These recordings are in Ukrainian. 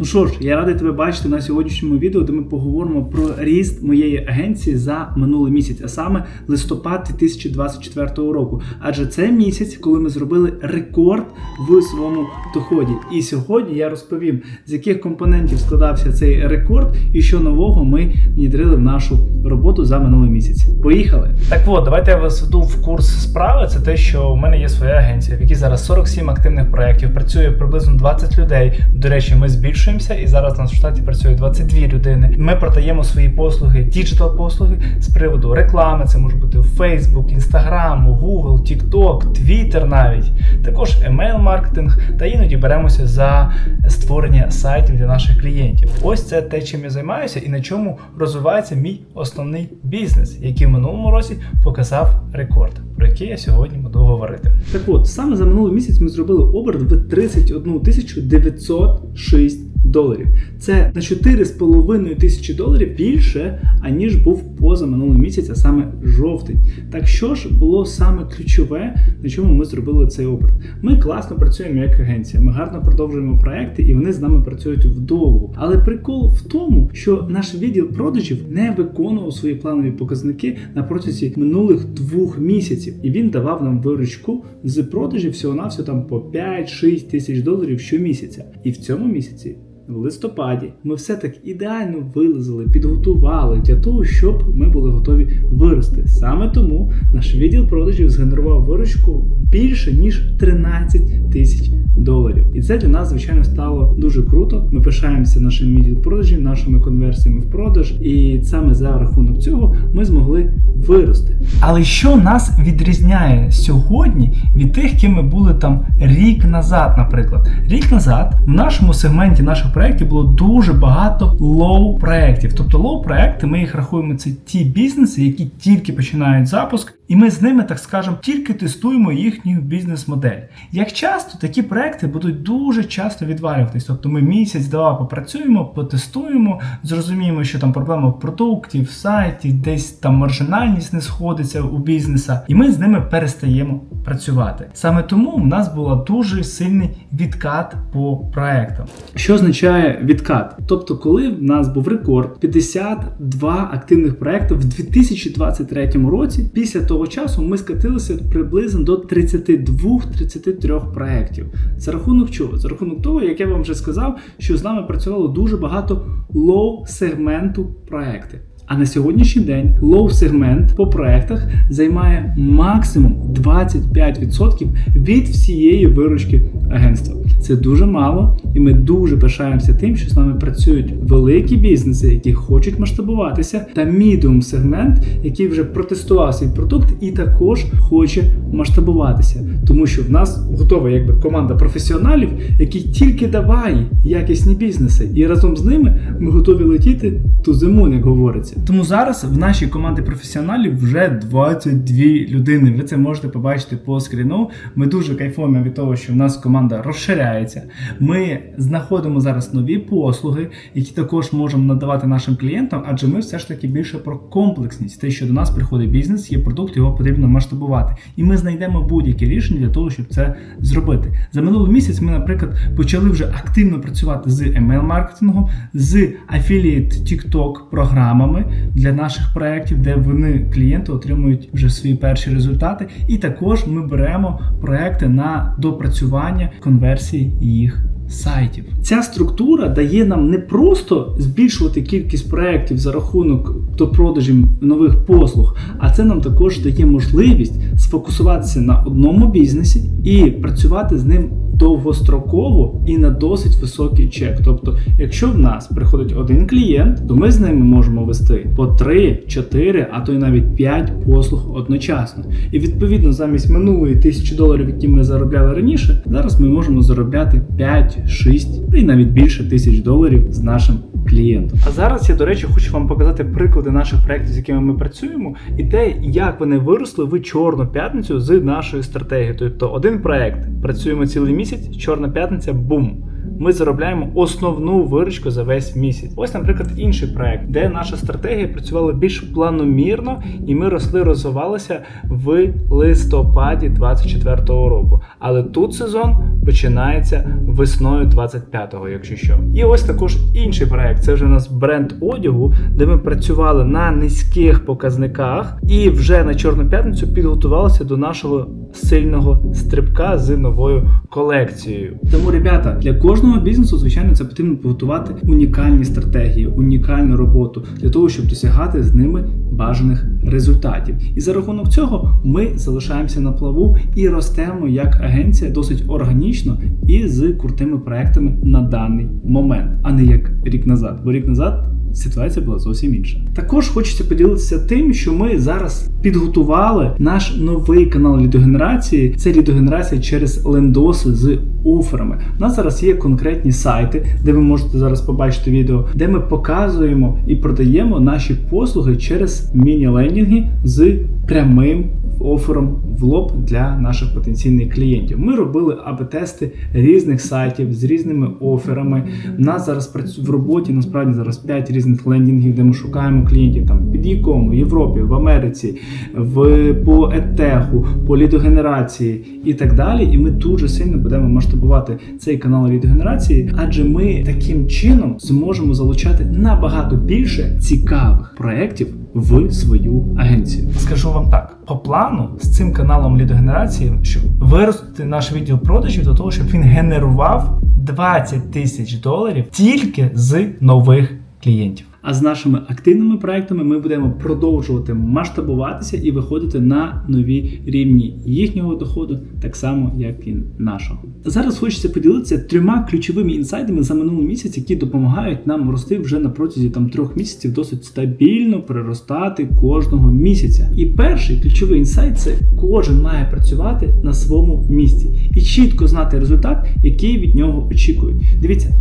Ну що ж, я радий тебе бачити на сьогоднішньому відео, де ми поговоримо про ріст моєї агенції за минулий місяць, а саме листопад 2024 року. Адже це місяць, коли ми зробили рекорд в своєму доході. І сьогодні я розповім, з яких компонентів складався цей рекорд і що нового ми внідрили в нашу роботу за минулий місяць. Поїхали! Так от, давайте я вас веду в курс справи. Це те, що в мене є своя агенція, в якій зараз 47 активних проєктів, працює приблизно 20 людей. До речі, ми збільшуємося, і зараз у нас в штаті працює 22 людини. Ми продаємо свої послуги, діджитал послуги з приводу реклами. Це може бути Facebook, Instagram, Google, TikTok, Twitter навіть. Також емейл-маркетинг, та іноді беремося за створення сайтів для наших клієнтів. Ось це те, чим я займаюся, і на чому розвивається мій основний бізнес, який в минулому році показав рекорд, про який я сьогодні буду говорити. Так от, саме за минулий місяць ми зробили оберт в 31 тисячу 906 доларів. Це на 4,5 тисячі доларів більше, аніж був поза минулий місяць, а саме жовтень. Так що ж було саме ключове, на чому ми зробили цей оберт? Ми класно працюємо як агенція, ми гарно продовжуємо проекти, і вони з нами працюють вдовго. Але прикол в тому, що наш відділ продажів не виконував свої планові показники на протязі минулих двох місяців, і він давав нам виручку з продажів всього навсього там по 5-6 тисяч доларів щомісяця. І в цьому місяці. В листопаді ми все так ідеально вилазили, підготували для того, щоб ми були готові вирости. Саме тому наш відділ продажів згенерував виручку більше ніж 13 тисяч доларів. І це для нас, звичайно, стало дуже круто. Ми пишаємося нашим відділ продажів, нашими конверсіями в продаж, і саме за рахунок цього ми змогли вирости. Але що нас відрізняє сьогодні від тих, ким ми були там рік назад, наприклад, рік назад в нашому сегменті наших проєктів було дуже багато лоу проєктів. Тобто лоу проєкти, ми їх рахуємо, це ті бізнеси, які тільки починають запуск, і ми з ними, так скажемо, тільки тестуємо їхню бізнес-модель. Як часто такі проекти будуть дуже часто відвалюватись. Тобто ми місяць-два попрацюємо, потестуємо, зрозуміємо, що там проблема в продукті, в сайті, десь там маржинальність не сходиться у бізнеса, і ми з ними перестаємо працювати. Саме тому в нас був дуже сильний відкат по проектам. Що означає відкат? Тобто, коли в нас був рекорд 52 активних проекти в 2023 році, після того часу ми скатилися приблизно до 32-33 проєктів. За рахунок чого? За рахунок того, як я вам вже сказав, що з нами працювало дуже багато лоу-сегменту проекти. А на сьогоднішній день лоу-сегмент по проектах займає максимум 25% від всієї виручки агентства. Це дуже мало, і ми дуже пишаємося тим, що з нами працюють великі бізнеси, які хочуть масштабуватися, та мідіум сегмент, який вже протестував свій продукт і також хоче масштабуватися, тому що в нас готова якби команда професіоналів, які тільки давай якісні бізнеси, і разом з ними ми готові летіти ту зиму, як говориться. Тому зараз в нашій команді професіоналів вже 22 людини. Ви це можете побачити по скріну. Ми дуже кайфуємо від того, що в нас команда розширяється. Ми знаходимо зараз нові послуги, які також можемо надавати нашим клієнтам, адже ми все ж таки більше про комплексність. Те, що до нас приходить бізнес, є продукт, його потрібно масштабувати. І ми знайдемо будь-які рішення для того, щоб це зробити. За минулий місяць ми, наприклад, почали вже активно працювати з email-маркетингом, з affiliate TikTok програмами для наших проєктів, де вони клієнти отримують вже свої перші результати. І також ми беремо проекти на допрацювання конверсії їх. Сайтів ця структура дає нам не просто збільшувати кількість проєктів за рахунок до продажів нових послуг, а це нам також дає можливість сфокусуватися на одному бізнесі і працювати з ним довгостроково і на досить високий чек. Тобто, якщо в нас приходить один клієнт, то ми з ними можемо вести по 3, 4, а то й навіть 5 послуг одночасно. І відповідно замість минулої тисячі доларів, які ми заробляли раніше, зараз ми можемо заробляти 5, 6 і навіть більше тисяч доларів з нашим клієнтом. А зараз я, до речі, хочу вам показати приклади наших проєктів, з якими ми працюємо, і те, як вони виросли в чорну п'ятницю з нашою стратегією. Тобто один проєкт працюємо цілий місяць, чорна п'ятниця, бум. Ми заробляємо основну виручку за весь місяць. Ось, наприклад, інший проект, де наша стратегія працювала більш планомірно, і ми росли, розвивалися в листопаді 24-го року. Але тут сезон починається весною 25-го, якщо що. І ось також інший проект. Це вже у нас бренд одягу, де ми працювали на низьких показниках, і вже на чорну п'ятницю підготувалися до нашого сильного стрибка з новою колекцією. Тому, ребята, для кожного бізнесу, звичайно, це потрібно підготувати унікальні стратегії, унікальну роботу для того, щоб досягати з ними бажаних результатів. І за рахунок цього ми залишаємося на плаву і ростемо як агенція досить органічно і з крутими проектами на даний момент, а не як рік назад. Бо рік назад. Ситуація була зовсім інша. Також хочеться поділитися тим, що ми зараз підготували наш новий канал лідогенерації. Це лідогенерація через лендоси з оферами. У нас зараз є конкретні сайти, де ви можете зараз побачити відео, де ми показуємо і продаємо наші послуги через міні-лендінги з прямим офером в лоб для наших потенційних клієнтів. Ми робили АБ-тести різних сайтів з різними оферами. У нас зараз працює в роботі насправді зараз 5 різних лендінгів, де ми шукаємо клієнтів там під Якому, в Європі, в Америці, в по етеху, по лідогенерації і так далі. І ми дуже сильно будемо масштабувати цей канал лідогенерації, адже ми таким чином зможемо залучати набагато більше цікавих проєктів в свою агенцію. Скажу вам так: по плану з цим каналом лідогенерації, щоб виростити наш відділ продажів до того, щоб він генерував 20 тисяч доларів тільки з нових клієнтів. А з нашими активними проектами ми будемо продовжувати масштабуватися і виходити на нові рівні їхнього доходу, так само як і нашого. Зараз хочеться поділитися трьома ключовими інсайдами за минулий місяць, які допомагають нам рости вже на протязі там трьох місяців досить стабільно приростати кожного місяця. І перший ключовий інсайт це кожен має працювати на своєму місці і чітко знати результат, який від нього очікують. Дивіться,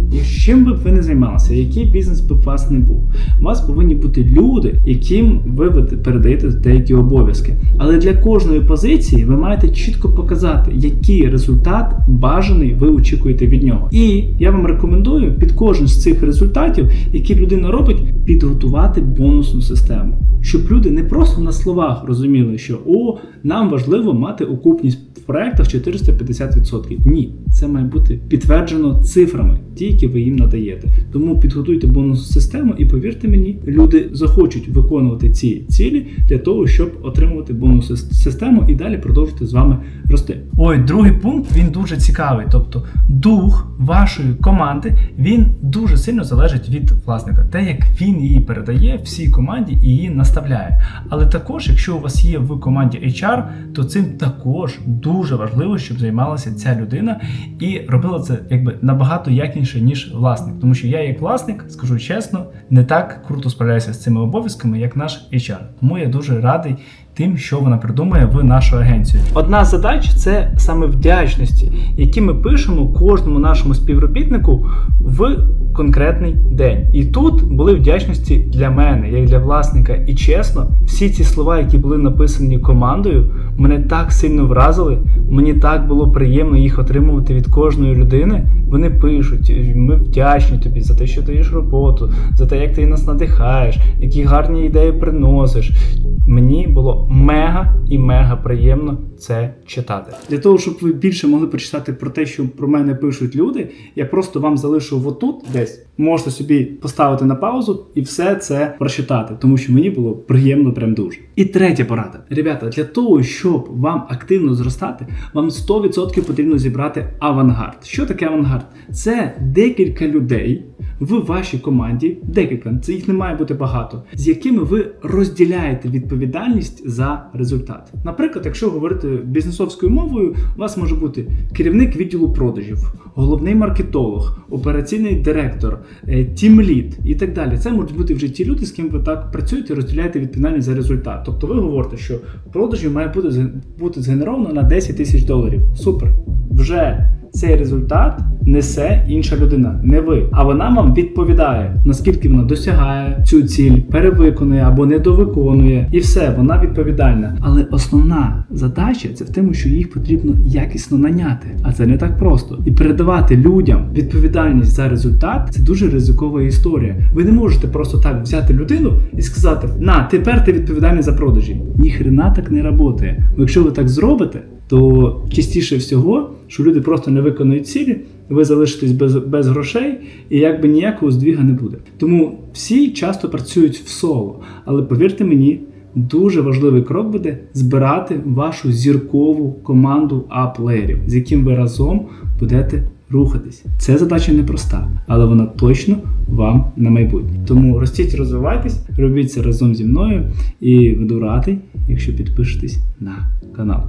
чим би ви не займалися, який бізнес би вас не був. У вас повинні бути люди, яким ви передаєте деякі обов'язки. Але для кожної позиції ви маєте чітко показати, який результат бажаний ви очікуєте від нього. І я вам рекомендую під кожен з цих результатів, які людина робить, підготувати бонусну систему. Щоб люди не просто на словах розуміли, що о, нам важливо мати окупність проектах 450%. Ні, це має бути підтверджено цифрами, ті, які ви їм надаєте. Тому підготуйте бонусну систему і повірте мені, люди захочуть виконувати ці цілі для того, щоб отримувати бонусну систему і далі продовжити з вами рости. Ой, другий пункт він дуже цікавий. Тобто, дух вашої команди він дуже сильно залежить від власника, те, як він її передає всій команді і її наставляє. Але також, якщо у вас є в команді HR, то цим також дуже важливо, щоб займалася ця людина і робила це якби набагато якніше ніж власник, тому що я, як власник, скажу чесно, не так круто справляюся з цими обов'язками, як наш HR. Тому я дуже радий тим, що вона придумує в нашу агенцію. Одна задач це саме вдячності, які ми пишемо кожному нашому співробітнику в конкретний день. І тут були вдячності для мене, як для власника. І чесно, всі ці слова, які були написані командою, мене так сильно вразили. Мені так було приємно їх отримувати від кожної людини. Вони пишуть: ми вдячні тобі за те, що даєш роботу, за те, як ти нас надихаєш, які гарні ідеї приносиш. Мені було мега і мега приємно це читати. Для того, щоб ви більше могли прочитати про те, що про мене пишуть люди, я просто вам залишу отут десь. Можете собі поставити на паузу і все це прочитати, тому що мені було приємно прям дуже. І третя порада. Ребята, для того, щоб вам активно зростати, вам 100% потрібно зібрати авангард. Що таке авангард? Це декілька людей в вашій команді, декілька, це їх не має бути багато, з якими ви розділяєте відповідальність за результат. Наприклад, якщо говорити бізнесовською мовою, у вас може бути керівник відділу продажів, головний маркетолог, операційний директор, тімлід і так далі. Це можуть бути вже ті люди, з ким ви так працюєте, розділяєте відповідальність за результат. Тобто ви говорите, що продажів має бути бути згенеровано на 10 тисяч доларів. Супер! Вже цей результат несе інша людина, не ви. А вона вам відповідає, наскільки вона досягає цю ціль, перевиконує або недовиконує, і все, вона відповідальна. Але основна задача це в тому, що їх потрібно якісно наняти. А це не так просто. І передавати людям відповідальність за результат це дуже ризикова історія. Ви не можете просто так взяти людину і сказати: на, тепер ти відповідальний за продажі. Ніхрена так не працює. Якщо ви так зробите, то частіше всього, що люди просто не виконують цілі, ви залишитесь без, без грошей, і якби ніякого здвіга не буде. Тому всі часто працюють в соло. Але повірте мені, дуже важливий крок буде збирати вашу зіркову команду аплеєрів, з яким ви разом будете рухатись. Це задача непроста, але вона точно вам на майбутнє. Тому ростіть, розвивайтесь, робіть це разом зі мною і буду радий, якщо підпишетесь на канал.